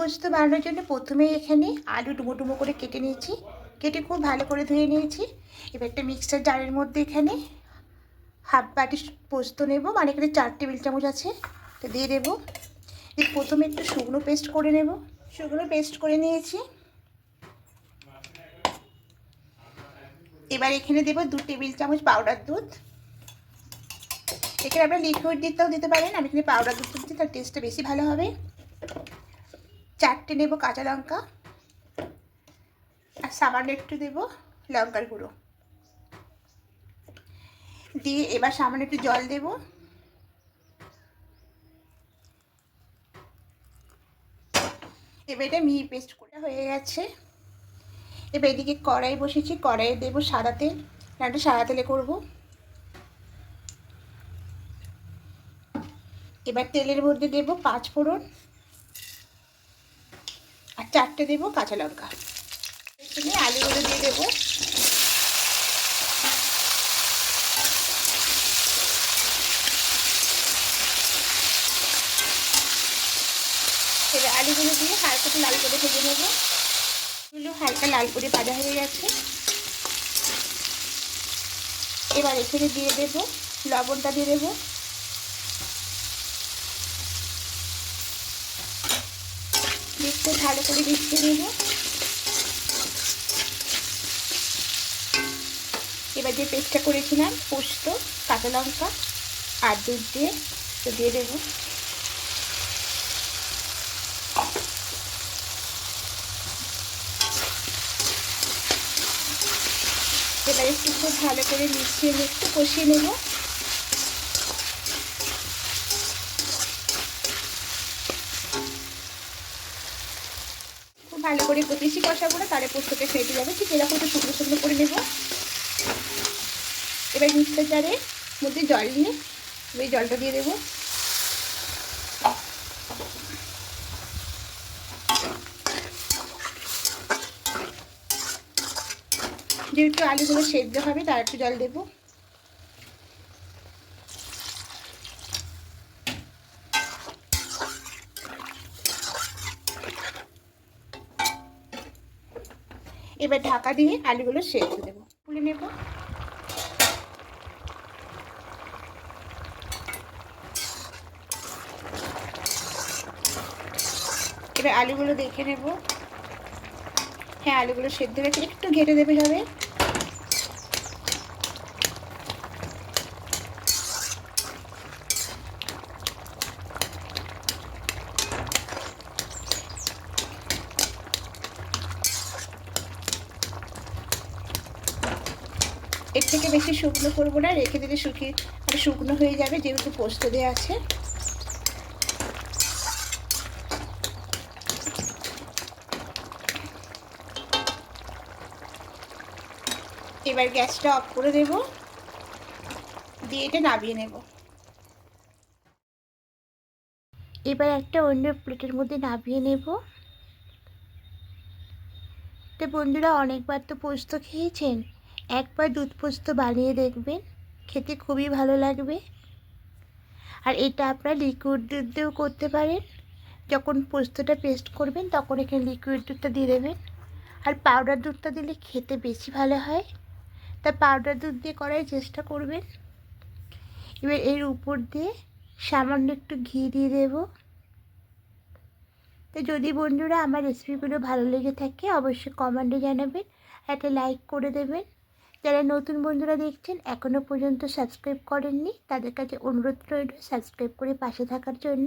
পোস্ত বানানোর জন্য প্রথমে এখানে আলু ডুমো ডুমো করে কেটে নিয়েছি। কেটে খুব ভালো করে ধুয়ে নিয়েছি। এবার একটা মিক্সচার জারের মধ্যে এখানে হাফ বাটি পোস্ত নেব। মানে এখানে চার টেবিল চামচ আছে তো দিয়ে দেবো। প্রথমে একটু শুকনো পেস্ট করে নেব। শুকনো পেস্ট করে নিয়েছি। এবার এখানে দেবো দু টেবিল চামচ পাউডার দুধ। এখানে আপনারা লিকুইড দিতেও দিতে পারেন। আমি এখানে পাউডার দুধ দিচ্ছি, তার টেস্টটা বেশি ভালো হবে। চারটে নেব কাঁচা লঙ্কা আর সামান্য একটু দেব লঙ্কার গুঁড়ো। দিয়ে এবার সামান্য একটু জল দেব। এবার এটা মিহি পেস্ট করে হয়ে গেছে। এবার এদিকে কড়াই বসেছি, কড়াইয়ে দেবো সাদা তেল। রান্নাটা সাদা তেলে করব। এবার তেলের মধ্যে দেব পাঁচ ফোড়ন। চারটে দেবো কাঁচা লঙ্কা। এখানে আলুগুলো দিয়ে দেবো। এবার আলুগুলো দিয়ে হালকা লাল করে ভেজে নেব। এগুলো হালকা লাল করে ভাজা হয়ে গেছে। এবার এখানে দিয়ে দেবো লবণটা দিয়ে দেবো। একটু ভালো করে মিশিয়ে নেব। এবার যে পেস্টটা করেছিলাম, পোস্ত, কাঁচা লঙ্কা আর দুধ দিয়ে, তো দিয়ে দেবো। এবার একটু খুব ভালো করে মিশিয়ে, একটু কষিয়ে নেব। ভালো করে বেশি কষা করে তাহলে পোস্তকে ফেটে যাবে। ঠিক এরকম একটু শুকনো শুকনো করে নেব। এবার মিক্সার জারে মধ্যে জল নিয়ে ওই জলটা দিয়ে দেবো। যেহেতু আলুগুলো সেদ্ধ হবে তার একটু জল দেবো। এবার ঢাকা দিয়ে আলুগুলো সেদ্ধ দেবো। তুলে নেব। এবার আলুগুলো দেখে নেব। হ্যাঁ আলুগুলো সেদ্ধ হয়েছে। একটু ঘেটে দেবে হবে। এর থেকে বেশি শুকনো করব না, রেখে দিলে শুকিয়ে মানে শুকনো হয়ে যাবে, যেহেতু পোস্ত দেওয়া আছে। এবার গ্যাসটা অফ করে দেব, দিয়ে এটা নামিয়ে নেব। এবার একটা অন্য প্লেটের মধ্যে নামিয়ে নেব। তো বন্ধুরা, অনেকবার তো পোস্ত খেয়েছেন? একবার দুধ পোস্ত বানিয়ে দেখবেন, খেতে খুবই ভালো লাগবে। আর এটা আপনারা লিকুইড দুধ দিয়েও করতে পারেন। যখন পোস্তটা পেস্ট করবেন, তখন এখানে লিকুইড দুধটা দিয়ে দেবেন। আর পাউডার দুধটা দিলে খেতে বেশি ভালো হয়। তা পাউডার দুধ দিয়ে করার চেষ্টা করবেন। এবার এর উপর দিয়ে সামান্য একটু ঘি দিয়ে দেব। তো যদি বন্ধুরা আমার রেসিপিগুলো ভালো লেগে থাকে, অবশ্যই কমেন্টে জানাবেন। একটা লাইক করে দেবেন। যারা নতুন বন্ধুরা দেখছেন এখনও পর্যন্ত সাবস্ক্রাইব করেননি, তাদের কাছে অনুরোধ রইল সাবস্ক্রাইব করে পাশে থাকার জন্য।